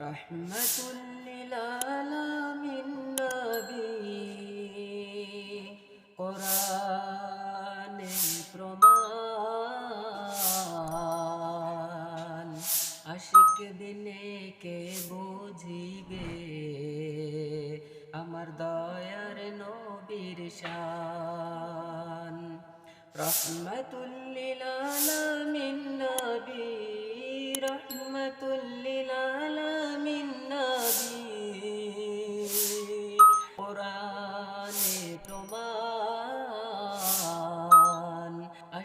রহমতুল্লিল আলামিন নবী কোরআনে প্রমাণ আশিক দিনে কে বুঝিবে? আমার দয়ার নবীর শান। রহমতুল্লিল আলামিন নবী রহমতুল্লিল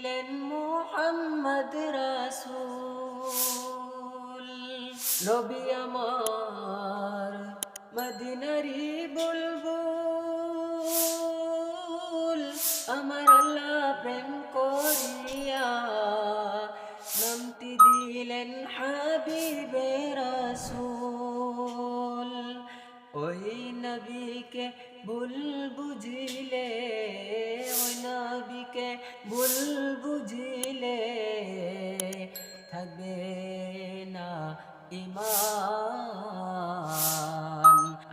দিলেন মোহাম্মদ রাসূল। নবী আমার মদিনারি বুলবুল। আমার আল্লাহ প্রেম করিয়া নামটি দিলেন হাবিবে রাসূল। ওই নবীকে ভুল বুঝিলে ভুল বুঝিলে থাকবে না ইমান।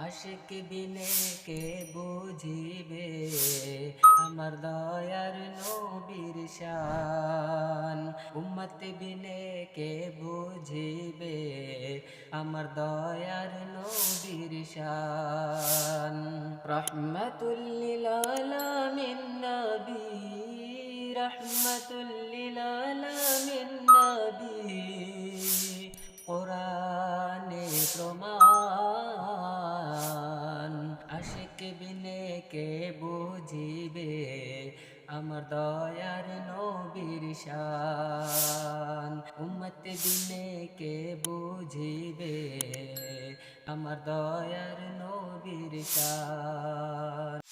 আশিক বিনে কে বুঝিবে আমার দয়ার নবীর শান। উম্মত বিনে কে বুঝিবে আমার দয়ার নবীর শান। রহমতুল্লিল রহমতুল্লিল নবী কোরআনে প্রমাণ। আশিক বিনে কে বুঝিবে আমার দয়ার নবীর শান। উম্মত বিনে কে বুঝিবে আমার দয়ার নবীর শান।